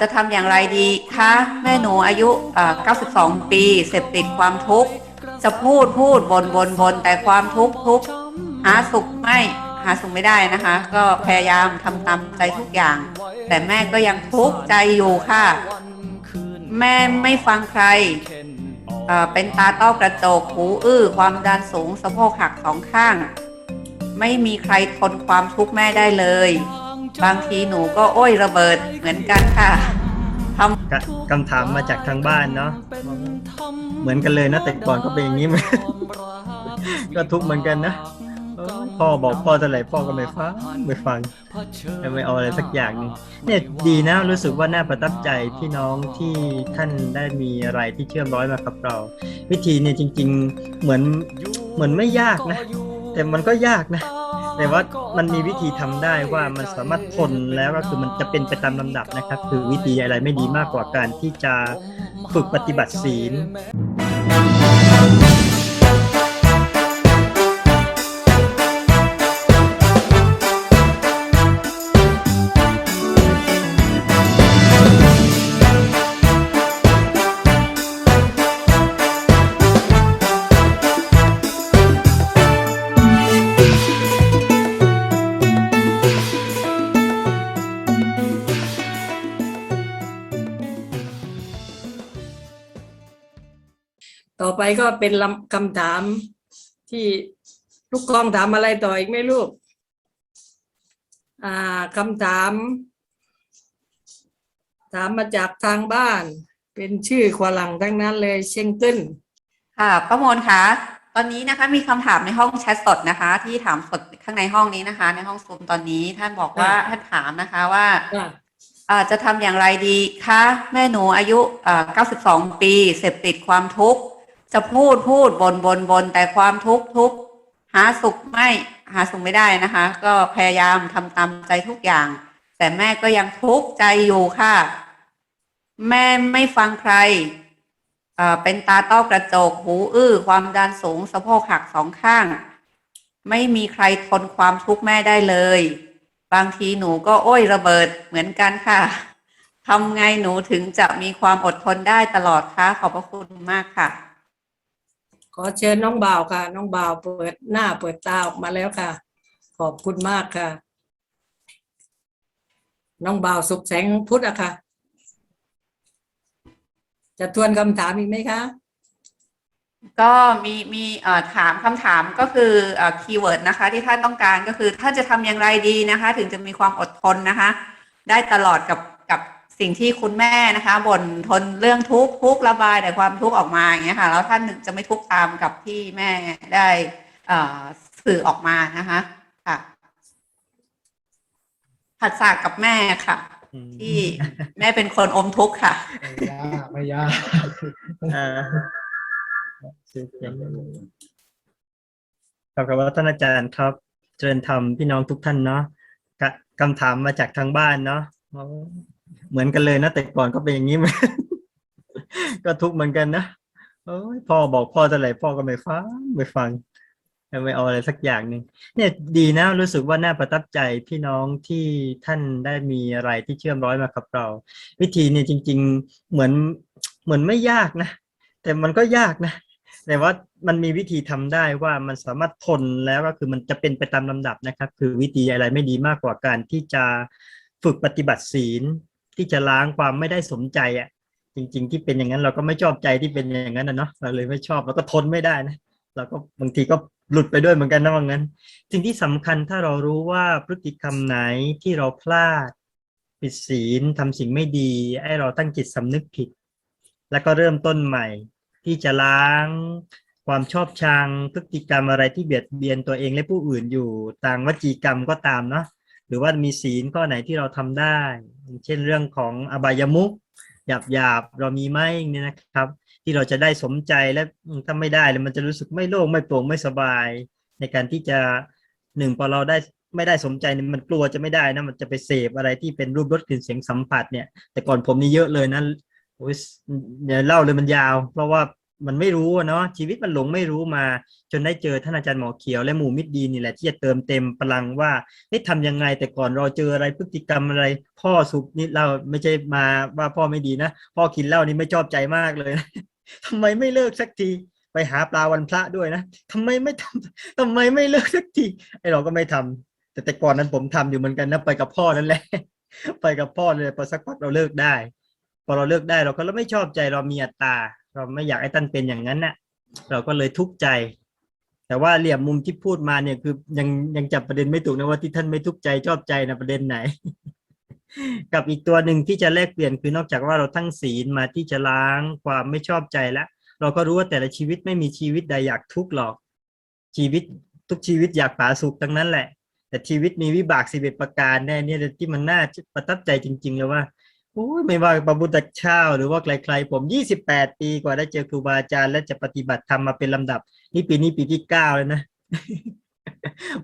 จะทำอย่างไรดีคะแม่หนูอายุ 92 ปีเสพติดความทุกข์จะพูดพูดบนบนบนแต่ความทุกข์ทุกข์หาสุขไม่หาสุขไม่ได้นะคะ ก็พยายามทำตามใจทุกอย่าง แต่แม่ก็ยังทุกข์ใจอยู่ค่ะ แม่ไม่ฟังใคร เป็นตาต้อกระจกหูอื้อความดันสูงสะโพกหักสองข้าง ไม่มีใครทนความทุกข์แม่ได้เลย บางทีหนูก็โอ้ยระเบิดเหมือนกันค่ะทำกะคำถามมาจากทางบ้านเนาะเหมือนกันเลยนะแต่ก่อนก็เป็นอย่างนี้เหมือนก็ทุกข์เหมือนกันนะเออพ่อบอกพ่อเท่าไหร่พ่อก็ไม่ฟังไม่ฟังไม่เอาอะไรสักอย่างหนึงเนี่ยดีนะรู้สึกว่าน่าประทับใจพี่น้องที่ท่านได้มีอะไรที่เชื่อมร้อยมากับเรา วิธีเนี่ยจริง ๆ เหมือนเหมือนไม่ยากนะ แต่มันก็ยากนะ แต่ว่ามันมีวิธีทำได้ว่ามันสามารถทนแล้วก็คือมันจะเป็นไปตามลำดับนะครับ คือวิธีอะไรไม่ดีมากกว่าการที่จะฝึกปฏิบัติศีล ก็เป็นลำคำถามที่ลูกกองถามอะไรต่ออีกไหมลูกอ่าคำถาม ถามมาจากทางบ้าน เป็นชื่อขวาหลังทั้งนั้นเลยเชงเกิลค่ะป้ามนคะตอนนี้นะคะมีคำถามในห้องแชทสดนะคะ ที่ถามสดข้างในห้องนี้นะคะ ในห้องซูมตอนนี้ท่านบอกว่าท่านถามนะคะว่าอะอ่าจะทำอย่างไรดีคะแม่หนูอายุอ่า92 ปี เสพติดความทุกข์ จะพูดพูดบนบนบนแต่ความทุกข์ทุกข์หาสุขไม่หาสุขไม่ได้นะคะ ก็พยายามทำตามใจทุกอย่าง แต่แม่ก็ยังทุกข์ใจอยู่ค่ะ แม่ไม่ฟังใครเอ่อเป็นตาต้อกระจกหูอื้อ ความดันสูงสะโพกหักสองข้าง ไม่มีใครทนความทุกข์แม่ได้เลย บางทีหนูก็โอ้ยระเบิดเหมือนกันค่ะทำไงหนูถึงจะมีความอดทนได้ตลอดคะขอบพระคุณมากค่ะ อเชิญน้องบ่าวค่ะ น้องบ่าวเปิดหน้าเปิดตาออกมาแล้วค่ะ ขอบคุณมากค่ะ น้องบ่าวสุขแสงพุทธอะค่ะ จะทวนคำถามอีกไหมคะ ก็มีมีเอ่อถามคำถามก็คือเอ่อคีย์เวิร์ดนะคะ ที่ท่านต้องการก็คือท่านจะทำอย่างไรดีนะคะ ถึงจะมีความอดทนนะคะ ได้ตลอดกับกับ สิ่งที่คุณแม่นะคะบ่นทนเรื่องทุกข์ทุกข์ระบายแต่ความทุกข์ออกมาอย่างเงี้ยค่ะแล้วท่านจะไม่ทุกข์ตามกับที่แม่ได้เอ่อสื่อออกมานะคะค่ะผัดสากกับแม่ค่ะ ที่แม่เป็นคนอมทุกข์ค่ะ ไม่ยากไม่ยากอ่าขอบคุณว่าท่านอาจารย์ครับเจริญธรรมพี่น้องทุกท่านเนาะกะคำถามมาจากทางบ้านเนาะอ๋อ เหมือนกันเลยนะแต่ก่อนก็เป็นอย่างนี้เหมือนก็ทุกเหมือนกันนะโอ้ยพ่อบอกพ่อเท่าไหร่พ่อก็ไม่ฟังไม่ฟังไม่เอาอะไรสักอย่างหนึ่งเนี่ยดีนะรู้สึกว่าน่าประทับใจพี่น้องที่ท่านได้มีอะไรที่เชื่อมร้อยมากับเรา วิธีเนี่ยจริง ๆเหมือนเหมือนไม่ยากนะ แต่มันก็ยากนะ แต่ว่ามันมีวิธีทำได้ว่ามันสามารถทนแล้วก็คือมันจะเป็นไปตามลำดับนะครับ คือวิธีอะไรไม่ดีมากกว่าการที่จะฝึกปฏิบัติศีล ที่จะล้างความไม่ได้สมใจอะ จริง ๆ ที่เป็นอย่างนั้นเราก็ไม่ชอบใจที่เป็นอย่างนั้นนะเนาะเราเลยไม่ชอบเราก็ทนไม่ได้นะเราก็บางทีก็หลุดไปด้วยเหมือนกันนะว่างั้น สิ่งที่สำคัญถ้าเรารู้ว่าพฤติกรรมไหนที่เราพลาดผิดศีลทำสิ่งไม่ดีให้เราตั้งจิตสำนึกผิด แล้วก็เริ่มต้นใหม่ ที่จะล้างความชอบชังพฤติกรรมอะไรที่เบียดเบียนตัวเองและผู้อื่นอยู่ต่างวจีกรรมก็ตามเนาะหรือว่ามีศีลข้อไหนที่เราทำได้ เช่นเรื่องของอบายมุขหยาบหยาบเรามีไหมเนี่ยนะครับ ที่เราจะได้สมใจและถ้าไม่ได้แล้วมันจะรู้สึกไม่โล่งไม่โปร่งไม่สบาย ในการที่จะหนึ่งพอเราได้ไม่ได้สมใจเนี่ยมันกลัวจะไม่ได้นะมันจะไปเสพอะไรที่เป็นรูปรสกลิ่นเสียงสัมผัสเนี่ย แต่ก่อนผมนี่เยอะเลยนะโอ้ยอย่าเล่าเลยมันยาว เพราะว่า มันไม่รู้เนาะชีวิตมันหลงไม่รู้มา จนได้เจอท่านอาจารย์หมอเขียวและหมู่มิตรดีนี่แหละที่จะเติมเต็มพลังว่าเฮ้ยทำยังไงแต่ก่อนเราเจออะไรพฤติกรรมอะไร พ่อสูบนี่เราไม่ใช่มาว่าพ่อไม่ดีนะพ่อกินเหล้านี่ไม่ชอบใจมากเลยนะทำไมไม่เลิกสักทีไปหาปลาวันพระด้วยนะทำไมไม่ทำทำไมไม่เลิกสักทีไอเราก็ไม่ทำแต่แต่ก่อนนั้นผมทำอยู่เหมือนกันนะไปกับพ่อนั่นแหละไปกับพ่อเลยพอสักพักเราเลิกได้ พอเราเลิกได้เราก็เราไม่ชอบใจเรามีอัตตา เราไม่อยากให้ท่านเป็นอย่างนั้นน่ะ เราก็เลยทุกข์ใจ แต่ว่าเหลี่ยมมุมที่พูดมาเนี่ยคือยังยังจับประเด็นไม่ถูกนะว่าที่ท่านไม่ทุกข์ใจชอบใจนะประเด็นไหน กับอีกตัวหนึ่งที่จะแลกเปลี่ยนคือนอกจากว่าเราทั้งศีลมาที่จะล้างความไม่ชอบใจแล้วเราก็รู้ว่าแต่ละชีวิตไม่มีชีวิตใดอยากทุกข์หรอก ชีวิตทุกชีวิตอยากผาสุขทั้งนั้นแหละ แต่ชีวิตมีวิบากสิบเอ็ดประการแน่เนี่ยที่มันน่าประทับใจจริงๆเลยว่า โอ้ยไม่ว่าพระพุทธเจ้าหรือว่าใครๆผมยี่สิบแปดปีกว่าได้เจอครูบาอาจารย์และจะปฏิบัติธรรมมาเป็นลำดับ นี่ปีนี้ปีที่เก้าแล้วนะ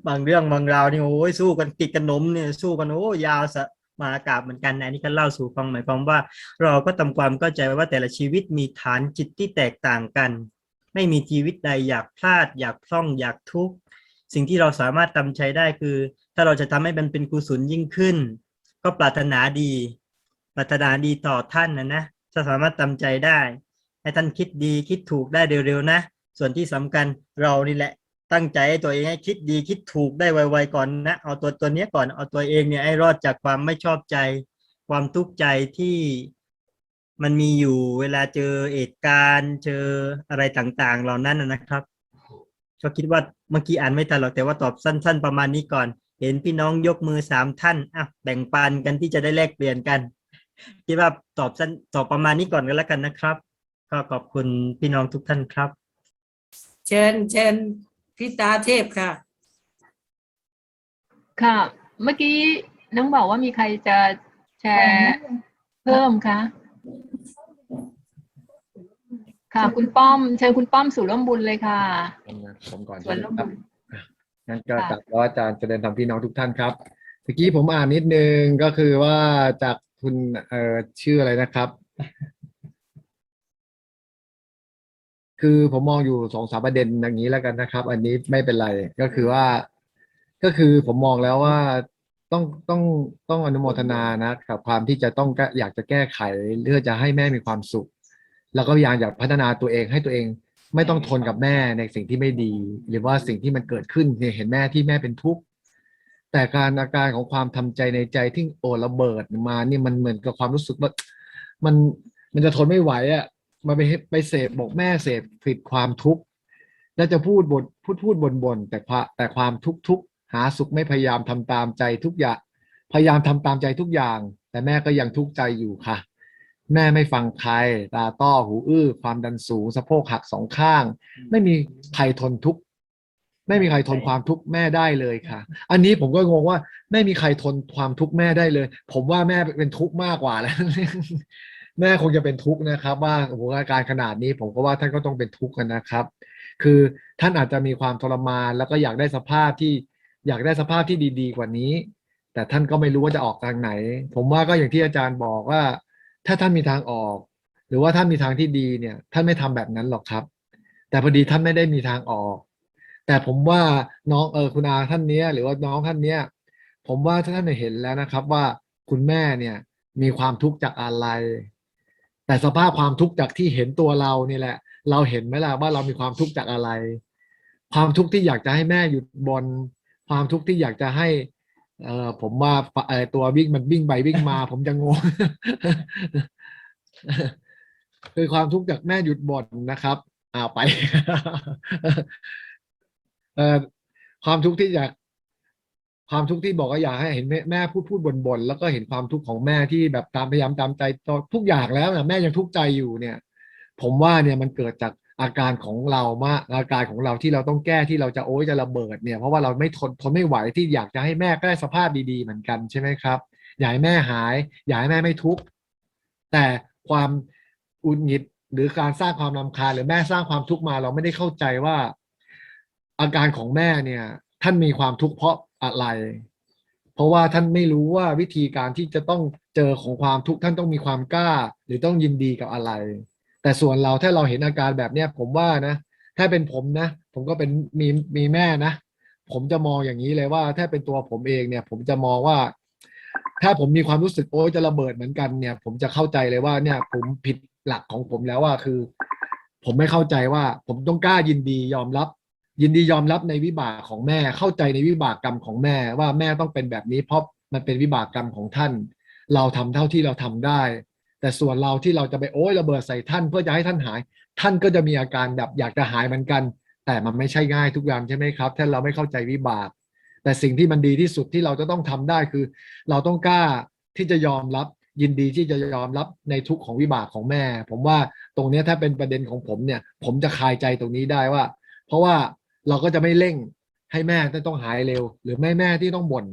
บางเรื่องบางราวนี่โอ้ยสู้กันติดกันนมเนี่ยสู้กันโอ้ยาวสะมหากราบเหมือนกันนะนนี้ก็เล่าสู่ฟังหมายความว่า เราก็ทำความเข้าใจว่าแต่ละชีวิตมีฐานจิตที่แตกต่างกัน ไม่มีชีวิตใดอยากพลาด อยากพร่องอยากทุกข์สิ่งที่เราสามารถทำใช้ได้คือ ถ้าเราจะทำให้มันเป็นกุศลยิ่งขึ้น ก็ปรารถนาดี ปรารถนาดีต่อท่านนะนะจะสามารถทำใจได้ ให้ท่านคิดดีคิดถูกได้เร็วๆนะ ส่วนที่สำคัญเรานี่แหละ ตั้งใจให้ตัวเองให้คิดดีคิดถูกได้ไวๆก่อนนะ เอาตัวตัวนี้ก่อนเอาตัวเองเนี่ยให้รอดจากความไม่ชอบใจ ความทุกข์ใจที่มันมีอยู่เวลาเจอเหตุการณ์เจออะไรต่างๆ เหล่านั้นนะนะครับก็คิดว่าเมื่อกี้อ่านไม่ทันหรอกแต่ว่าตอบสั้น ๆ ประมาณนี้ก่อน เห็นพี่น้องยกมือสามท่านอะแบ่งปันกันที่จะได้แลกเปลี่ยนกัน คิดว่าตอบสั้นตอบประมาณนี้ก่อนก็แล้วกันนะครับ ก็ขอบคุณพี่น้องทุกท่านครับ เชิญเชิญพิตาเทพค่ะ ค่ะ เมื่อกี้น้องบอกว่ามีใครจะแชร์เพิ่มคะค่ะ คุณป้อมเชิญคุณป้อมสู่ร่วมบุญเลยค่ะผมก่อนส่วนร่วมครับุบญงั้นก็ค่ะจากว่าอาจารย์เจริญธรรมพี่น้องทุกท่านครับเมื่อกี้ผมอ่านนิดนึงก็คือว่าจาก คุณเอ่อชื่ออะไรนะครับ คือผมมองอยู่สองสามประเด็นอย่างนี้แล้วกันนะครับ อันนี้ไม่เป็นไรก็คือว่า ก็คือผมมองแล้วว่าต้องต้องต้องอนุโมทนานะกับความที่จะต้องอยากจะแก้ไขเพื่อจะให้แม่มีความสุข แล้วก็พยายามอยากพัฒนาตัวเองให้ตัวเองไม่ต้องทนกับแม่ในสิ่งที่ไม่ดี หรือว่าสิ่งที่มันเกิดขึ้นเนี่ยเห็นแม่ที่แม่เป็นทุกข์ แต่การอาการของความทำใจในใจที่โอระเบิดมานี่มันเหมือนกับความรู้สึกว่ามันมันจะทนไม่ไหวอะมาไปไปเสพบอกแม่เสพผิดความทุกข์แล้วจะพูดบนพูดพูดบนบนแต่ความแต่ความทุกข์ทุกข์หาสุขไม่พยายามทำตามใจทุกอย่างพยายามทำตามใจทุกอย่าง แต่แม่ก็ยังทุกข์ใจอยู่ค่ะ แม่ไม่ฟังใครตาต้อหูอื้อ ความดันสูงสะโพกหักสองข้าง ไม่มีใครทนทุกข์ ไม่มีใครทนความทุกข์แม่ได้เลยค่ะ อันนี้ผมก็งงว่า ไม่มีใครทนความทุกข์แม่ได้เลย ผมว่าแม่เป็นทุกข์มากกว่าแล้ว แม่คงจะเป็นทุกข์นะครับว่าโอ้โหอาการขนาดนี้ ผมก็ว่าท่านก็ต้องเป็นทุกข์กันนะครับ คือท่านอาจจะมีความทรมาน แล้วก็อยากได้สภาพที่อยากได้สภาพที่ดี ๆ กว่านี้ แต่ท่านก็ไม่รู้ว่าจะออกทางไหน ผมว่าก็อย่างที่อาจารย์บอกว่า ถ้าท่านมีทางออก หรือว่าท่านมีทางที่ดีเนี่ย ท่านไม่ทำแบบนั้นหรอกครับ แต่พอดีท่านไม่ได้มีทางออก แต่ผมว่าน้องเออคุณอาท่านเนี้ย หรือว่าน้องท่านเนี้ย ผมว่าท่านเห็นแล้วนะครับ ว่าคุณแม่เนี่ย มีความทุกข์จากอะไร แต่สภาพความทุกข์จากที่เห็นตัวเรานี่แหละ เราเห็นไหมล่ะว่าเรามีความทุกข์จากอะไร ความทุกข์ที่อยากจะให้แม่หยุดบนความทุกข์ที่อยากจะให้เออผมว่าเออตัววิ่งมันวิ่งไปวิ่งมา ผมจะงงคือความทุกข์จากแม่หยุดบ่นนะครับ อ่าไป เอ่อความทุกข์ที่อยากความทุกข์ที่บอกว่าอยากให้เห็นแม่แม่พูดพูดบ่นบ่นแล้วก็เห็นความทุกข์ของแม่ที่แบบตามพยายามตามใจทุกอย่างแล้วนะแม่ยังทุกข์ใจอยู่เนี่ย ผมว่าเนี่ยมันเกิดจากอาการของเรามากอาการของเราที่เราต้องแก้ที่เราจะโอ้ยจะระเบิดเนี่ยเพราะว่าเราไม่ทนทนไม่ไหวที่อยากจะให้แม่ก็ได้สภาพดีๆเหมือนกันใช่ไหมครับอยากให้แม่หายอยากให้แม่ไม่ทุกข์แต่ความอุดหงิดหรือการสร้างความรำคาญหรือแม่สร้างความทุกข์มาเราไม่ได้เข้าใจว่า อาการของแม่เนี่ย ท่านมีความทุกข์เพราะอะไร เพราะว่าท่านไม่รู้ว่าวิธีการที่จะต้องเจอของความทุกข์ท่านต้องมีความกล้า หรือต้องยินดีกับอะไร แต่ส่วนเราถ้าเราเห็นอาการแบบเนี้ยผมว่านะ ถ้าเป็นผมนะ ผมก็เป็นมีมีแม่นะ ผมจะมองอย่างนี้เลยว่า ถ้าเป็นตัวผมเองเนี่ย ผมจะมองว่า ถ้าผมมีความรู้สึกโอ้จะระเบิดเหมือนกันเนี่ย ผมจะเข้าใจเลยว่าเนี่ย ผมผิดหลักของผมแล้วว่าคือ ผมไม่เข้าใจว่า ผมต้องกล้ายินดียอมรับ ยินดียอมรับในวิบากของแม่ เข้าใจในวิบากกรรมของแม่ ว่าแม่ต้องเป็นแบบนี้เพราะมันเป็นวิบากกรรมของท่าน เราทำเท่าที่เราทำได้ แต่ส่วนเราที่เราจะไปโอ้ยระเบิดใส่ท่านเพื่อจะให้ท่านหาย ท่านก็จะมีอาการแบบอยากจะหายเหมือนกัน แต่มันไม่ใช่ง่ายทุกอย่างใช่ไหมครับถ้าเราไม่เข้าใจวิบาก แต่สิ่งที่มันดีที่สุดที่เราจะต้องทำได้คือ เราต้องกล้าที่จะยอมรับยินดีที่จะยอมรับในทุกของวิบากของแม่ ผมว่าตรงนี้ถ้าเป็นประเด็นของผมเนี่ย ผมจะคลายใจตรงนี้ได้ว่า เพราะว่า เราก็จะไม่เร่งให้แม่ต้องหายเร็ว หรือแม่แม่ที่ต้องบ่น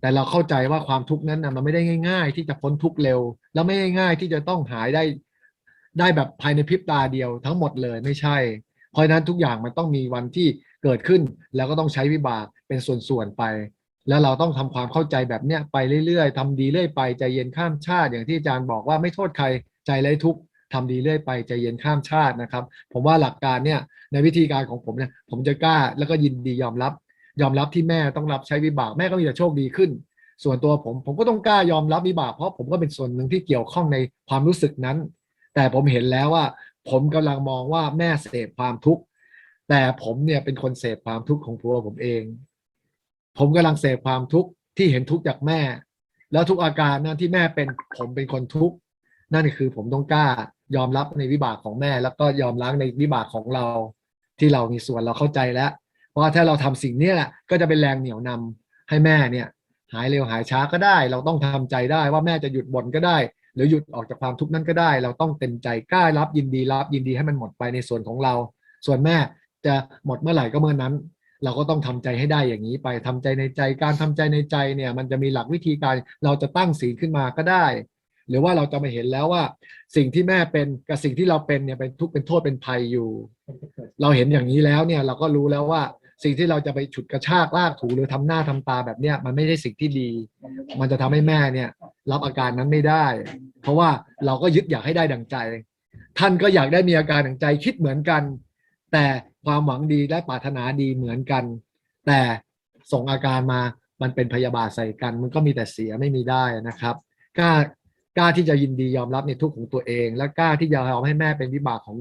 แต่เราเข้าใจว่าความทุกข์นั้นนะมันไม่ได้ง่าย ๆ ที่จะพ้นทุกข์เร็ว แล้วไม่ง่าย ๆ ที่จะต้องหายได้ได้แบบภายในพริบตาเดียวทั้งหมดเลยไม่ใช่ เพราะฉะนั้นทุกอย่างมันต้องมีวันที่เกิดขึ้น แล้วก็ต้องใช้วิบากเป็นส่วนๆไป แล้วเราต้องทำความเข้าใจแบบเนี้ยไปเรื่อยๆทำดีเรื่อยไปใจเย็นข้ามชาติอย่างที่อาจารย์บอกว่าไม่โทษใครใจไร้ทุกข์ ทำดีเรื่อยไปใจเย็นข้ามชาตินะครับ ผมว่าหลักการเนี่ยในวิธีการของผมเนี่ยผมจะกล้าแล้วก็ยินดียอมรับ ยอมรับที่แม่ต้องรับใช้วิบากแม่ก็มีแต่โชคดีขึ้น ส่วนตัวผมผมก็ต้องกล้ายอมรับวิบาก เพราะผมก็เป็นส่วนหนึ่งที่เกี่ยวข้องในความรู้สึกนั้น แต่ผมเห็นแล้วว่า ผมกำลังมองว่าแม่เสพความทุกข์แต่ผมเนี่ยเป็นคนเสพความทุกข์ของตัวผมเอง ผมกำลังเสพความทุกข์ที่เห็นทุกข์จากแม่ แล้วทุกอาการนั้นที่แม่เป็นผมเป็นคนทุกข์นั่นคือผมต้องกล้า ยอมรับในวิบากของแม่ แล้วก็ยอมรับในวิบากของเรา ที่เรามีส่วนเราเข้าใจแล้วเพราะว่าถ้าเราทำสิ่งนี้แหละก็จะเป็นแรงเหนี่ยวนำให้แม่เนี่ย หายเร็วหายช้าก็ได้ เราต้องทำใจได้ว่าแม่จะหยุดบ่นก็ได้ หรือหยุดออกจากความทุกข์นั้นก็ได้ เราต้องเต็มใจกล้ารับยินดีรับยินดีให้มันหมดไปในส่วนของเรา ส่วนแม่จะหมดเมื่อไหร่ก็เมื่อนั้น เราก็ต้องทำใจให้ได้อย่างนี้ไปทำใจในใจการทำใจในใจเนี่ย มันจะมีหลักวิธีการเราจะตั้งศีลขึ้นมาก็ได้ หรือว่าเราจะมาเห็นแล้วว่า สิ่งที่แม่เป็นกับสิ่งที่เราเป็นเนี่ยเป็นทุกข์เป็นโทษเป็นภัยอยู่ เราเห็นอย่างนี้แล้วเนี่ยเราก็รู้แล้วว่าสิ่งที่เราจะไปฉุดกระชากลากถูหรือทำหน้าทำตาแบบเนี้ยมันไม่ใช่สิ่งที่ดี มันจะทำให้แม่เนี่ย รับอาการนั้นไม่ได้ เพราะว่าเราก็ยึดอยากให้ได้ดังใจ ท่านก็อยากได้มีอาการดังใจคิดเหมือนกัน แต่ความหวังดีและปรารถนาดีเหมือนกัน แต่ส่งอาการมามันเป็นพยาบาทใส่กัน มันก็มีแต่เสียไม่มีได้นะครับกล้า กล้าที่จะยินดียอมรับในทุกข์ของตัวเอง และกล้าที่จะยอมให้แม่เป็นวิบากของ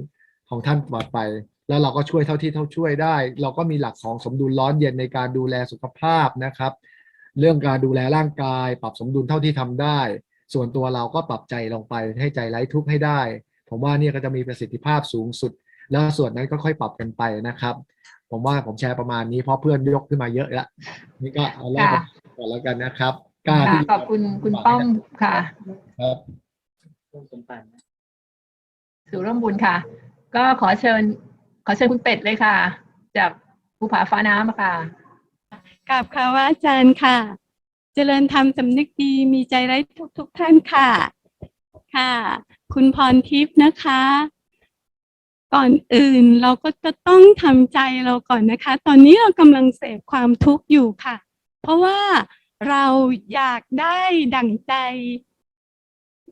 ของท่านปลอดไป แล้วเราก็ช่วยเท่าที่เท่าช่วยได้ เราก็มีหลักของสมดุลร้อนเย็นในการดูแลสุขภาพนะครับ เรื่องการดูแลร่างกาย ปรับสมดุลเท่าที่ทำได้ ส่วนตัวเราก็ปรับใจลงไปให้ใจไร้ทุกข์ให้ได้ ผมว่านี่ก็จะมีประสิทธิภาพสูงสุด แล้วส่วนนั้นก็ค่อยปรับกันไปนะครับ ผมว่าผมแชร์ประมาณนี้เพราะเพื่อนยกขึ้นมาเยอะแล้วนี่ก็เอาแรกค่ะก่อนแล้วกันนะครับ กล้าค่ะที่ขอบคุณคุณป้อมค่ะ ครับ สู่ร่วมบุญค่ะ ก็ขอเชิญ ขอเชิญคุณเป็ดเลยค่ะ จากภูผาฟ้าน้ำค่ะกราบค่ะว่าอาจารย์ค่ะ เจริญธรรมสำนึกดีมีใจไร้ทุกทุกๆท่านค่ะ ค่ะ คุณพรทิพย์นะคะ ก่อนอื่นเราก็จะต้องทำใจเราก่อนนะคะ ตอนนี้เรากำลังเสพความทุกข์อยู่ค่ะ เพราะว่า เราอยากได้ดั่งใจ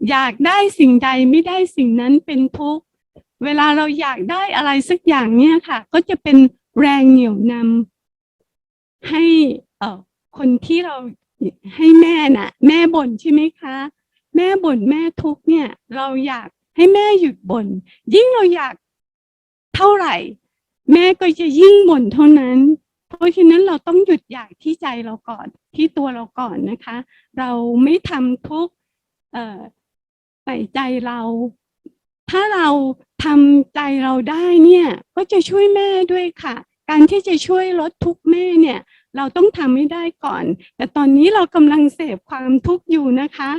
อยากได้สิ่งใดไม่ได้สิ่งนั้นเป็นทุกข์เวลาเราอยากได้อะไรสักอย่างเนี่ยค่ะ ก็จะเป็นแรงเหนี่ยวนำให้เอ่อคนที่เราให้แม่น่ะ แม่บ่นใช่ไหมคะ แม่บ่นแม่ทุกข์เนี่ย เราอยากให้แม่หยุดบ่นยิ่งเราอยากเท่าไหร่ แม่ก็จะยิ่งบ่นเท่านั้น เพราะฉะนั้นเราต้องหยุดอยากที่ใจเราก่อน ที่ตัวเราก่อนนะคะ เราไม่ทำทุกใส่ใจเรา ถ้าเราทำใจเราได้เนี่ยก็จะช่วยแม่ด้วยค่ะ การที่จะช่วยลดทุกแม่เนี่ย เราต้องทำให้ได้ก่อน แต่ตอนนี้เรากำลังเสพความทุกข์อยู่นะคะ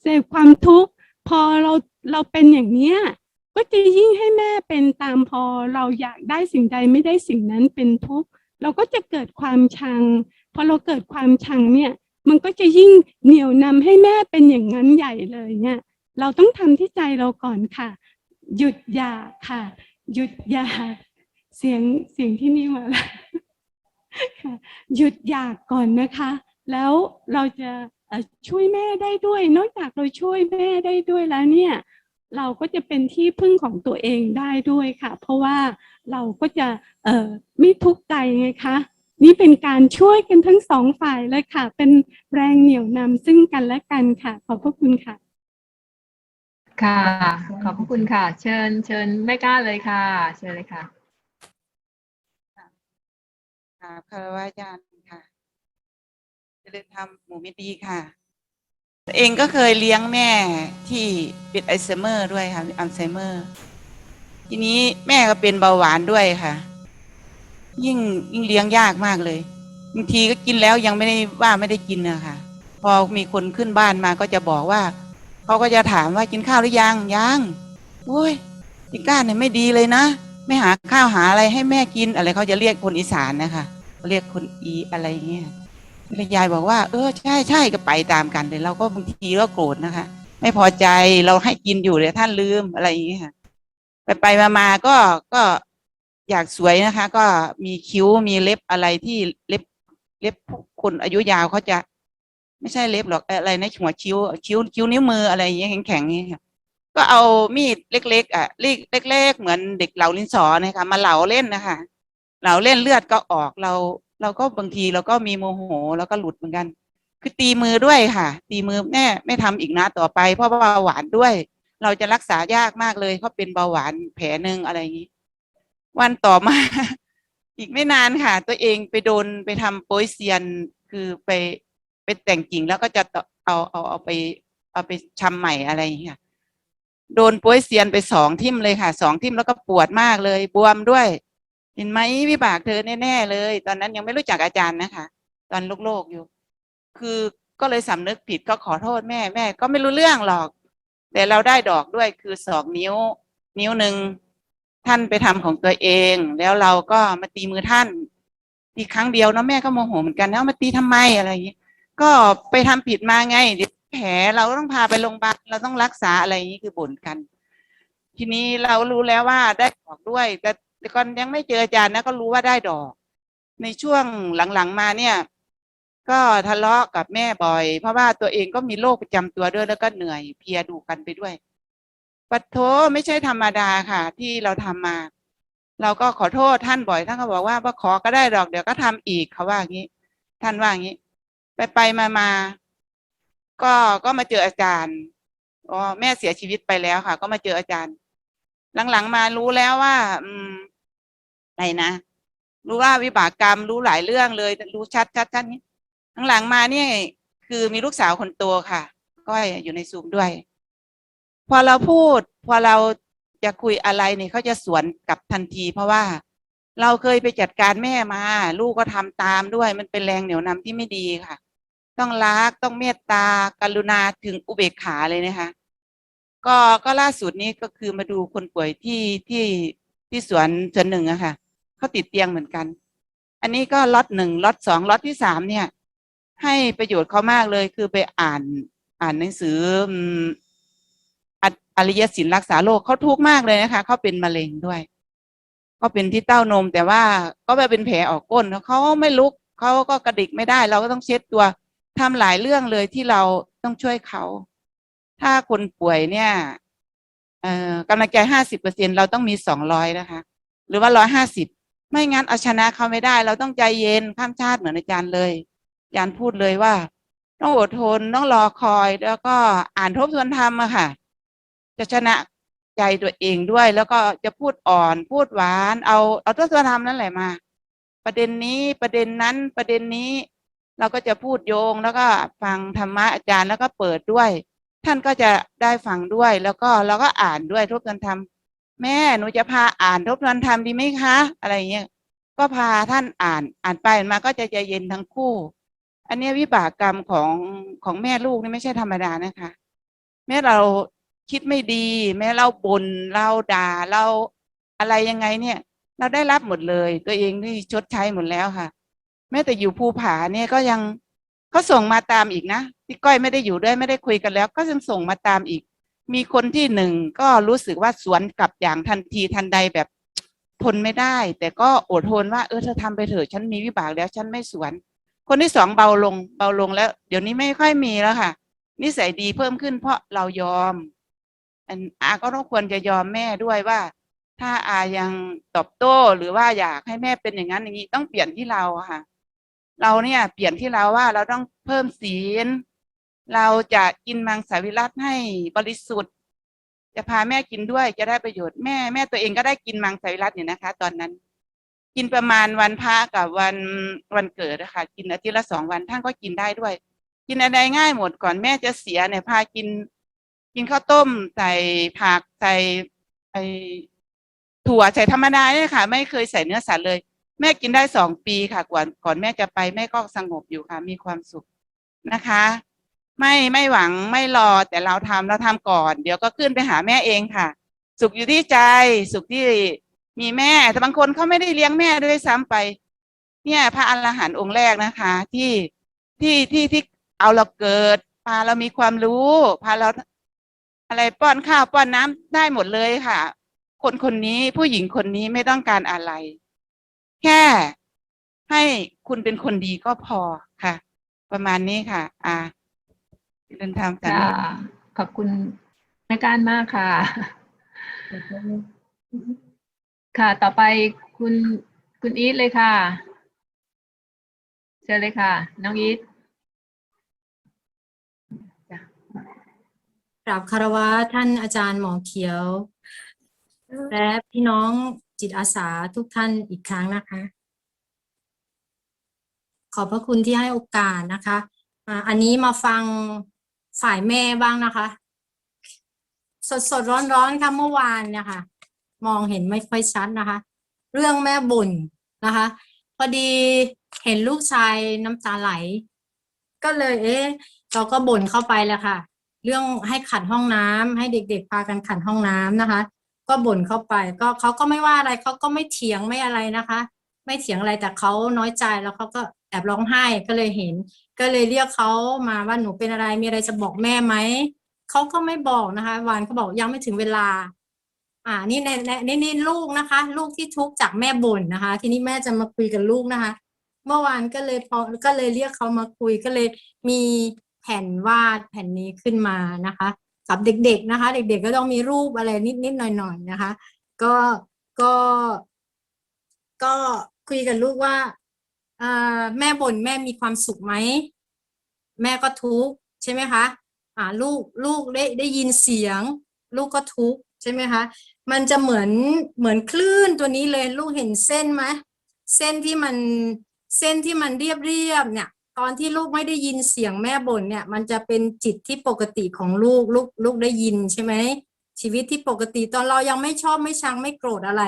เสพความทุกข์พอเราเราเป็นอย่างเนี้ยก็จะยิ่งให้แม่เป็นตามพอเราอยากได้สิ่งใดไม่ได้สิ่งนั้นเป็นทุกข์เราก็จะเกิดความชัง พอเราเกิดความชังเนี่ย มันก็จะยิ่งเหนี่ยวนำให้แม่เป็นอย่างนั้นใหญ่เลยเนี่ยเราต้องทำที่ใจเราก่อนค่ะ หยุดอยากค่ะ หยุดอยากเสียงเสียงที่นี่มาแล้วหยุดอยากก่อนนะคะ แล้วเราจะช่วยแม่ได้ด้วย นอกจากเราช่วยแม่ได้ด้วยแล้วเนี่ย เราก็จะเป็นที่พึ่งของตัวเองได้ด้วยค่ะ เพราะว่าเราก็จะไม่ทุกข์ใจไงคะ นี่เป็นการช่วยกันทั้งสองฝ่ายเลยค่ะ เป็นแรงเหนี่ยวนำซึ่งกันและกันค่ะ ขอบพระคุณค่ะ ค่ะ ขอบพระคุณค่ะ เชิญ เชิญแม่กล้าเลยค่ะ เชิญเลยค่ะค่ะคารวะอาจารย์ค่ะเจริญธรรมหมู่มิตรดีค่ะตัวเองก็เคยเลี้ยงแม่ที่เป็นอัลไซเมอร์ด้วยค่ะอัลไซเมอร์ ทีนี้แม่ก็เป็นเบาหวานด้วยค่ะ ยิ่งยิ่งเลี้ยงยากมากเลยบางทีก็กินแล้วยังไม่ได้ว่าไม่ได้กินนะคะ พอมีคนขึ้นบ้านมาก็จะบอกว่าเขาก็จะถามว่ากินข้าวหรือยังยังโอ้ยกิก้านเนี่ยไม่ดีเลยนะ ไม่หาข้าวหาอะไรให้แม่กินอะไรเขาจะเรียกคนอีสานนะคะเรียกคนอีอะไรเงี้ยแล้ยายบอกว่า เออใช่ใช่ก็ไปตามกันเลยเราก็บางทีก็โกรธนะคะ ไม่พอใจเราให้กินอยู่เลยท่านลืมอะไรอย่างเงี้ยค่ะไปไปมามาก็ก็ อยากสวยนะคะ ก็มีคิ้วมีเล็บอะไรที่เล็บเล็บคนอายุยาวเขาจะไม่ใช่เล็บหรอกอะไรนะหัวคิ้วคิ้วคิ้วนิ้วมืออะไรอย่างเงี้ยแข็งๆอย่างเงี้ยค่ะก็เอามีดเล็ก ๆ อะลีกเล็ก ๆ เหมือนเด็กเหลาลิ้นสอนะคะมาเหลาเล่นนะคะเหลาเล่นเลือดก็ออกเรา เราก็บางทีเราก็มีโมโหแล้วก็หลุดเหมือนกัน คือตีมือด้วยค่ะ ตีมือแม่ไม่ทำอีกนะต่อไปเพราะเบาหวานด้วย เราจะรักษายากมากเลยเขาเป็นเบาหวานแผลหนึ่งอะไรอย่างนี้ วันต่อมา อีกไม่นานค่ะ ตัวเองไปโดนไปทำโปยเซียนคือไปไปแต่งกิ่งแล้วก็จะเอาเอาเอาไป เอาไปชำใหม่อะไรอย่างเงี้ยโดนปวยเซียนไปสองทิ่มเลยค่ะสองทิ่มแล้วก็ปวดมากเลย บวมด้วย เห็นไหมวิบากเธอแน่ๆเลย ตอนนั้นยังไม่รู้จักอาจารย์นะคะ ตอนโลกๆอยู่ คือก็เลยสำนึกผิดก็ขอโทษแม่แม่ ก็ไม่รู้เรื่องหรอก แต่เราได้ดอกด้วยคือสองนิ้ว นิ้วหนึ่ง ท่านไปทำของตัวเอง แล้วเราก็มาตีมือท่านตีครั้งเดียวเนาะแม่ก็โมโหเหมือนกันแล้วมาตีทำไมอะไรอย่างนี้ก็ไปทำผิดมาไงเดี๋ยวแผลเราก็ต้องพาไปโรงพยาบาลเราต้องรักษาอะไรอย่างนี้คือบ่นกัน ทีนี้เรารู้แล้วว่าได้ดอกด้วย แต่แต่ก่อนยังไม่เจออาจารย์นะก็รู้ว่าได้ดอก ในช่วงหลังๆมาเนี่ย ก็ทะเลาะกับแม่บ่อย เพราะว่าตัวเองก็มีโรคประจำตัวด้วยแล้วก็เหนื่อยเพียดูกันไปด้วย ปัดโทไม่ใช่ธรรมดาค่ะ ที่เราทำมา เราก็ขอโทษท่านบ่อยท่านก็บอกว่าว่าขอก็ได้ดอกเดี๋ยวก็ทำอีกเขาว่าอย่างนี้ ท่านว่าอย่างนี้ ไปไปมามาก็ก็มาเจออาจารย์อ๋อแม่เสียชีวิตไปแล้วค่ะ ก็มาเจออาจารย์ หลังๆมารู้แล้วว่า อืมอะไรนะรู้ว่าวิบากกรรมรู้หลายเรื่องเลย รู้ชัดชัดชัดนี้หลังๆมาเนี่ยคือมีลูกสาวคนโตค่ะก็อยู่ในซูมด้วย พอเราพูด พอเราจะคุยอะไรเนี่ยเขาจะสวนกลับทันที เพราะว่าเราเคยไปจัดการแม่มา ลูกก็ทำตามด้วย มันเป็นแรงเหนี่ยวนำที่ไม่ดีค่ะ ต้องรักต้องเมตตากรุณาถึงอุเบกขาเลยนะคะ ก็ก็ล่าสุดนี้ก็คือมาดูคนป่วยที่ที่ที่สวนสวนหนึ่งอะค่ะเขาติดเตียงเหมือนกัน อันนี้ก็ล็อตหนึ่งล็อตสองล็อตที่สามเนี่ย ให้ประโยชน์เขามากเลยคือไปอ่านอ่านหนังสือ อริยศิลป์รักษาโรคเขาทุกข์มากเลยนะคะเขาเป็นมะเร็งด้วยก็เป็นที่เต้านม แต่ว่าก็ไปเป็นแผลออกก้นเขาไม่ลุกเขาก็กระดิกไม่ได้ เราก็ต้องเช็ดตัวทำหลายเรื่องเลยที่เราต้องช่วยเขา ถ้าคนป่วยเนี่ยกำลังใจห้าสิบเปอร์เซ็นเราต้องมีสองร้อยนะคะ หรือว่าร้อยห้าสิบไม่งั้นเอาชนะเขาไม่ได้ เราต้องใจเย็นข้ามชาติเหมือนอาจารย์เลยอาจารย์พูดเลยว่า ต้องอดทนต้องรอคอยแล้วก็อ่านทบทวนธรรมอะค่ะ จะชนะใจตัวเองด้วย แล้วก็จะพูดอ่อนพูดหวาน เอาเอาทบทวธรรมนั่นแหละมา ประเด็นนี้ประเด็นนั้นประเด็นนี้ เราก็จะพูดโยงแล้วก็ฟังธรรมะอาจารย์แล้วก็เปิดด้วย ท่านก็จะได้ฟังด้วยแล้วก็เราก็อ่านด้วยทบทวนธรรมแม่หนูจะพาอ่านทบทวนธรรมดีไหมคะ อะไรเงี้ยก็พาท่านอ่านอ่านไปอ่านมาก็จะใจเย็นทั้งคู่ อันนี้วิบากกรรมของของแม่ลูกนี่ไม่ใช่ธรรมดานะคะ แม้เรา คิดไม่ดี แม้เราบน่นเราด่าเราอะไรยังไงเนี่ย เราได้รับหมดเลย ตัวเองที่ชดใช้หมดแล้วค่ะ แม้แต่อยู่ภูผาเนี่ยก็ยังเขาส่งมาตามอีกนะพี่ก้อยไม่ได้อยู่ด้วยไม่ได้คุยกันแล้ว ก็ยังส่งมาตามอีก มีคนที่หนึ่งก็รู้สึกว่าสวนกลับอย่างทันทีทันใดแบบทนไม่ได้ แต่ก็อดทนว่าเออเธอทำไปเถอะฉันมีวิบากแล้วฉันไม่สวน คนที่สองเบาลงเบาลงแล้ว เดี๋ยวนี้ไม่ค่อยมีแล้วค่ะ นิสัยดีเพิ่มขึ้นเพราะเรายอม อาก็ต้องควรจะยอมแม่ด้วยว่า ถ้าอายังตอบโต้หรือว่าอยากให้แม่เป็นอย่างนั้นอย่างนี้ต้องเปลี่ยนที่เราค่ะ เราเนี่ยเปลี่ยนที่เราว่าเราต้องเพิ่มศีลเราจะกินมังสวิรัตให้บริสุทธิ์ จะพาแม่กินด้วยจะได้ประโยชน์แม่แม่ตัวเองก็ได้กินมังสวิรัตเนี่ยนะคะ ตอนนั้น กินประมาณวันพระกับวันวันเกิดนะคะกินอาทิตย์ละสองวันท่านก็กินได้ด้วย กินอะไรง่ายหมดก่อนแม่จะเสียเนี่ยพากิน กินข้าวต้ม ใส่ผักใส่ไอถั่วใส่ธรรมดาเนี่ยค่ะ ไม่เคยใส่เนื้อสัตว์เลย แม่กินได้สองปีค่ะก่อนก่อนแม่จะไปแม่ก็สงบอยู่ค่ะ มีความสุขนะคะ ไม่ไม่หวังไม่รอแต่เราทำเราทำก่อน เดี๋ยวก็ขึ้นไปหาแม่เองค่ะ สุขอยู่ที่ใจสุขที่มีแม่แต่บางคนเขาไม่ได้เลี้ยงแม่ด้วยซ้ำไป เนี่ย พระอรหันต์องค์แรกนะคะ ที่ที่ที่ที่เอาเราเกิดพาเรามีความรู้พาเรา อะไรป้อนข้าวป้อนน้ำได้หมดเลยค่ะ คนคนนี้ผู้หญิงคนนี้ไม่ต้องการอะไร แค่ให้คุณเป็นคนดีก็พอค่ะ ประมาณนี้ค่ะ อ่าเดินทางกันขอบคุณแม่การมากค่ะ ค่ะ ต่อไปคุณคุณอีทเลยค่ะ เชิญเลยค่ะ น้องอีท กราบคารวะท่านอาจารย์หมอเขียว และพี่น้องจิตอาสาทุกท่านอีกครั้งนะคะ ขอบพระคุณที่ให้โอกาสนะคะอ่าอันนี้มาฟังฝ่ายแม่บ้างนะคะ สดสดร้อนร้อนๆค่ะเมื่อวานเนะคะมองเห็นไม่ค่อยชัดนะคะ เรื่องแม่บ่นนะคะ พอดีเห็นลูกชายน้ำตาไหล ก็เลย เอ๊ะ เราก็บ่นเข้าไปแล้วค่ะ เรื่องให้ขัดห้องน้ำให้เด็ก ๆ พากันขัดห้องน้ำนะคะ ก็บ่นเข้าไปก็เขาก็ไม่ว่าอะไรเขาก็ไม่เถียงไม่อะไรนะคะ ไม่เถียงอะไรแต่เขาน้อยใจแล้วเขาก็แอบร้องไห้ก็เลยเห็น ก็เลยเรียกเขามาว่าหนูเป็นอะไรมีอะไรจะบอกแม่ไหมเขาก็ไม่บอกนะคะวานเขาบอกยังไม่ถึงเวลา อ่านี่ในในนี่นี่ลูกนะคะ ลูกที่ทุกข์จากแม่บ่นนะคะ ทีนี้แม่จะมาคุยกับลูกนะคะ เมื่อวานก็เลยพอก็เลยเรียกเขามาคุยก็เลยมี แผ่นวาดแผ่นนี้ขึ้นมานะคะกับเด็กๆนะคะ เด็กๆก็ต้องมีรูปอะไรนิดๆหน่อยๆนะคะ ก็ก็ก็คุยกับลูกว่าอแม่บ่นแม่มีความสุขไหม แม่ก็ทุกข์ใช่ไหมคะอ่าลูกลูกได้ได้ยินเสียง ลูกก็ทุกข์ใช่ไหมคะมันจะเหมือนเหมือนคลื่นตัวนี้เลยลูกเห็นเส้นไหมเส้นที่มันเส้นที่มันเรียบเรียบเนี่ย ตอนที่ลูกไม่ได้ยินเสียงแม่บ่นเนี่ย มันจะเป็นจิตที่ปกติของลูกลูกลูกได้ยินใช่ไหมชีวิตที่ปกติตอนเรายังไม่ชอบไม่ชังไม่โกรธอะไร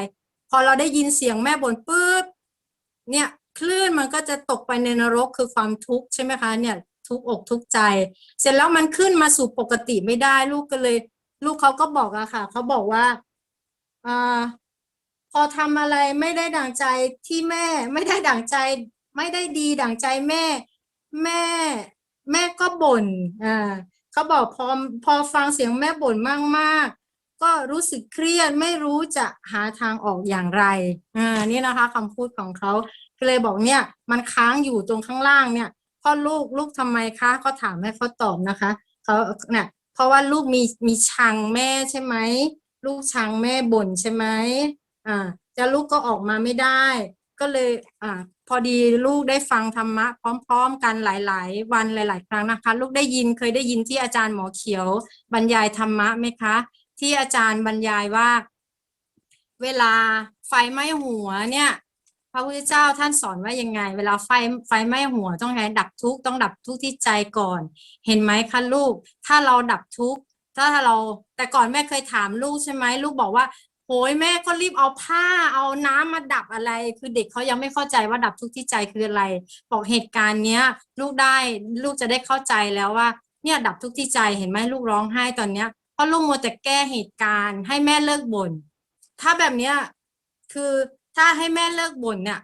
พอเราได้ยินเสียงแม่บ่นปุ๊บเนี่ยคลื่นมันก็จะตกไปในนรกคือความทุกข์ใช่ไหมคะเนี่ยทุกอกทุกใจ เสร็จแล้วมันขึ้นมาสู่ปกติไม่ได้ ลูกก็เลย ลูกเขาก็บอกอะค่ะเขาบอกว่าอ่าพอทำอะไรไม่ได้ดั่งใจที่แม่ ไม่ได้ดั่งใจ ไม่ได้ดีดั่งใจแม่ แม่ แม่ก็บ่นอ่าเขาบอกพอพอฟังเสียงแม่บ่นมากๆ ก็รู้สึกเครียดไม่รู้จะหาทางออกอย่างไรอ่านี่นะคะคำพูดของเขาก็เลยบอกเนี่ย มันค้างอยู่ตรงข้างล่างเนี่ยพ่อลูกลูกทำไมคะเขาถามให้เขาตอบนะคะเขาเนี่ยเพราะว่าลูกมีมีชังแม่ใช่ไหมลูกชังแม่บ่นใช่ไหมอ่าจะลูกก็ออกมาไม่ได้ ก็เลยอ่า พอดีลูกได้ฟังธรรมะพร้อม ๆ กันหลาย ๆ วันหลาย ๆ ครั้งนะคะ ลูกได้ยินเคยได้ยินที่อาจารย์หมอเขียว บรรยายธรรมะไหมคะ ที่อาจารย์บรรยายว่า เวลาไฟไหม้หัวเนี่ยพระพุทธเจ้าท่านสอนว่ายังไง เวลาไฟไฟไหม้หัวต้องไงดับทุกข์ต้องดับทุกข์ที่ใจก่อน เห็นไหมคะลูก ถ้าเราดับทุกข์ถ้าเราแต่ก่อนแม่เคยถามลูกใช่ไหมลูกบอกว่า โหยแม่ก็รีบเอาผ้าเอาน้ำมาดับอะไร คือเด็กเขายังไม่เข้าใจว่าดับทุกข์ที่ใจคืออะไร บอกเหตุการณ์เนี้ย ลูกได้ลูกจะได้เข้าใจแล้วว่า เนี่ยดับทุกข์ที่ใจเห็นไหมลูกร้องไห้ตอนเนี้ยเพราะลูกมัวแต่แก้เหตุการณ์ ให้แม่เลิกบ่นถ้าแบบเนี้ยคือถ้าให้แม่เลิกบ่นเนี่ย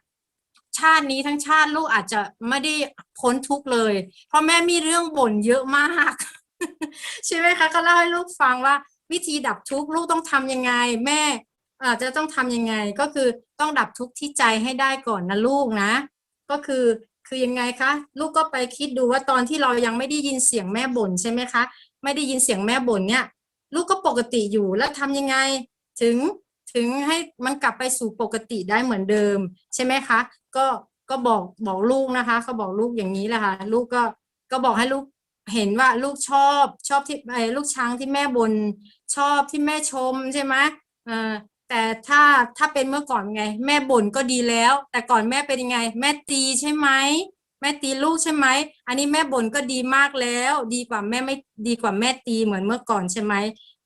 ชาตินี้ทั้งชาติลูกอาจจะไม่ได้พ้นทุกข์เลย เพราะแม่มีเรื่องบ่นเยอะมาก ใช่ไหมคะ ก็เล่าให้ลูกฟังว่า วิธีดับทุกข์ลูกต้องทำยังไง แม่อาจจะต้องทำยังไงก็คือต้องดับทุกข์ที่ใจให้ได้ก่อนนะลูกนะ ก็คือคือยังไงคะลูกก็ไปคิดดูว่าตอนที่เรายังไม่ได้ยินเสียงแม่บ่นใช่ไหมคะ ไม่ได้ยินเสียงแม่บ่นเนี่ย ลูกก็ปกติอยู่แล้วทำยังไง ถึงถึงให้มันกลับไปสู่ปกติได้เหมือนเดิมใช่ไหมคะ ก็ก็บอกบอกลูกนะคะเขาบอกลูกอย่างนี้แหละค่ะลูกก็ก็บอกให้ลูก เห็นว่าลูกชอบชอบที่ไอ้ลูกช้างที่แม่บนชอบที่แม่ชมใช่ไหมเออแต่ถ้าถ้าเป็นเมื่อก่อนไง แม่บ่นก็ดีแล้ว แต่ก่อนแม่เป็นยังไง แม่ตีใช่ไหมแม่ตีลูกใช่ไหมอันนี้แม่บ่นก็ดีมากแล้ว ดีกว่าแม่ไม่ดีกว่าแม่ตีเหมือนเมื่อก่อนใช่ไหม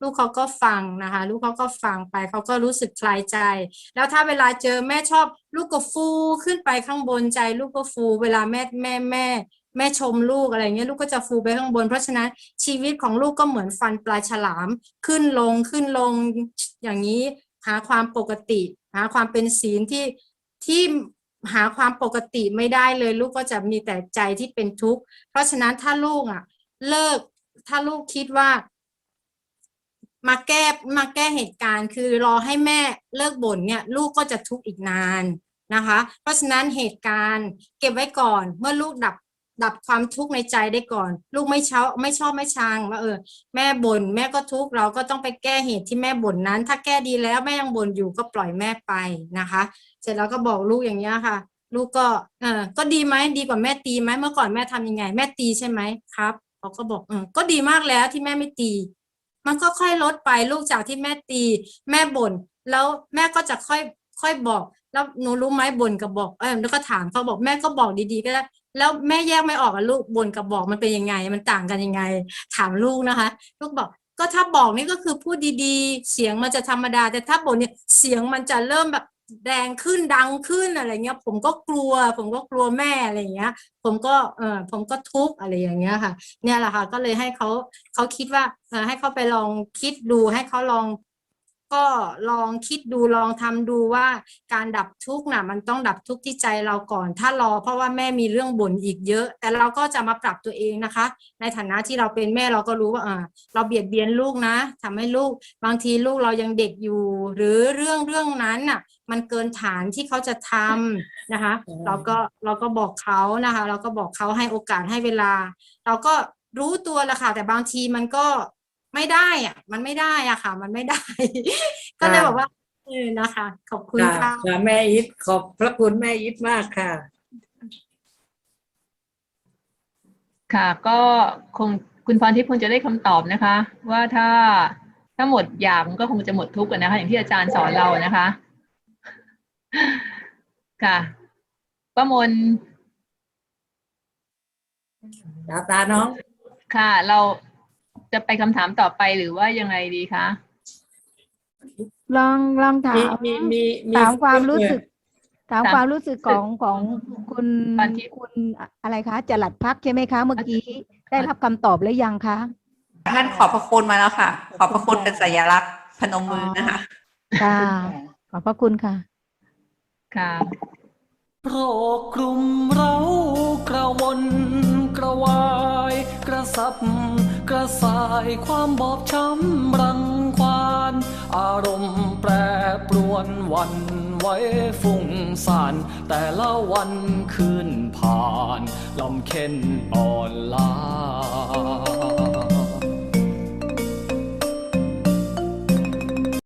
ลูกเขาก็ฟังนะคะ ลูกเขาก็ฟังไปเขาก็รู้สึกคลายใจ แล้วถ้าเวลาเจอแม่ชอบ ลูกก็ฟูขึ้นไปข้างบนใจ ลูกก็ฟู เวลาแม่แม่แม่ แม่ชมลูกอะไรเงี้ยลูกก็จะฟูไปข้างบน เพราะฉะนั้นชีวิตของลูกก็เหมือนฟันปลาฉลามขึ้นลงขึ้นลงอย่างนี้หาความปกติ หาความเป็นศีลที่ที่หาความปกติไม่ได้เลย ลูกก็จะมีแต่ใจที่เป็นทุกข์ เพราะฉะนั้นถ้าลูกอะ เลิกถ้าลูกคิดว่า มาแก้มาแก้เหตุการณ์ คือรอให้แม่เลิกบ่นเนี่ย ลูกก็จะทุกข์อีกนานนะคะ เพราะฉะนั้นเหตุการณ์เก็บไว้ก่อน เมื่อลูกดับ ดับความทุกข์ในใจได้ก่อน ลูกไม่เช้าไม่ชอบไม่ชังว่าเออ แม่บ่นแม่ก็ทุกข์เราก็ต้องไปแก้เหตุที่แม่บ่นนั้น ถ้าแก้ดีแล้วแม่ยังบ่นอยู่ก็ปล่อยแม่ไปนะคะ เสร็จแล้วก็บอกลูกอย่างนี้ยค่ะ ลูกก็เออก็ดีไหมดีกว่าแม่ตีไหมเมื่อก่อนแม่ทำยังไง แม่ตีใช่ไหมครับเขาก็บอกเออก็ดีมากแล้วที่แม่ไม่ตี มันก็ค่อยลดไปลูกจากที่แม่ตี แม่บ่นแล้วแม่ก็จะค่อยค่อยบอกแล้วหนูรู้ไหมบ่นกับบอกเออแล้วก็ถามเขาบอกแม่ก็บอกดีๆ ก็ได้ แล้วแม่แยกไม่ออกอะลูกบ่นกับบอกมันเป็นยังไง มันต่างกันยังไง ถามลูกนะคะ ลูกบอกก็ถ้าบอกนี่ก็คือพูดดีๆ เสียงมันจะธรรมดา แต่ถ้าบ่นเนี่ยเสียงมันจะเริ่มแบบแรงขึ้นดังขึ้นอะไรเงี้ย ผมก็กลัว ผมก็กลัวแม่อะไรเงี้ย ผมก็เออผมก็ทุกข์อะไรอย่างเงี้ยค่ะ เนี่ยแหละค่ะ ก็เลยให้เขาเขาคิดว่าเออให้เขาไปลองคิดดูให้เขาลอง ก็ลองคิดดูลองทำดูว่าการดับทุกข์น่ะมันต้องดับทุกข์ที่ใจเราก่อน ถ้ารอเพราะว่าแม่มีเรื่องบ่นอีกเยอะ แต่เราก็จะมาปรับตัวเองนะคะ ในฐานะที่เราเป็นแม่เราก็รู้ว่าอ่าเราเบียดเบียนลูกนะทำให้ลูก บางทีลูกเรายังเด็กอยู่ หรือเรื่องเรื่องนั้นน่ะ มันเกินฐานที่เขาจะทำนะคะ เราก็เราก็บอกเขานะคะ เราก็บอกเขาให้โอกาสให้เวลา เราก็รู้ตัวแหละค่ะแต่บางทีมันก็ ไม่ได้อะ มันไม่ได้อะค่ะ มันไม่ได้ ก็เลยบอกว่าเออนะคะ ขอบคุณค่ะค่ะค่ะแม่อิทขอบพระคุณแม่อิทมากค่ะ ค่ะ ก็คงคุณพรทิพย์คงจะได้คำตอบนะคะ ว่าถ้าถ้าหมดอยากมันก็คงจะหมดทุกข์อะนะคะ อย่างที่อาจารย์สอนเรานะคะ ค่ะป้ามนตาตาน้อง ค่ะ เรา จะไปคำถามต่อไปหรือว่ายังไงดีคะ ลองลองถามีมมีมีมีถามความรู้สึก ถามถามความรู้สึกของของคุณปานทิพย์คุณอะไรคะจรัดพักใช่ไหมคะเมื่อกี้ได้รับคำตอบหรือยังคะ ท่านขอบพระคุณมาแล้วค่ะ ขอบพระคุณเป็นสัญลักษณ์พนมมือนะคะ ค่ะ ขอบพระคุณค่ะ ค่ะโรคกลุ่มเรากระวนกระวาย กระสับ กระส่ายความบอบช้ำรังควาน อารมณ์แปรปรวนวันไว้ฟุ้งซ่าน แต่ละวันคืนผ่านลำเค็นอ่อนล้า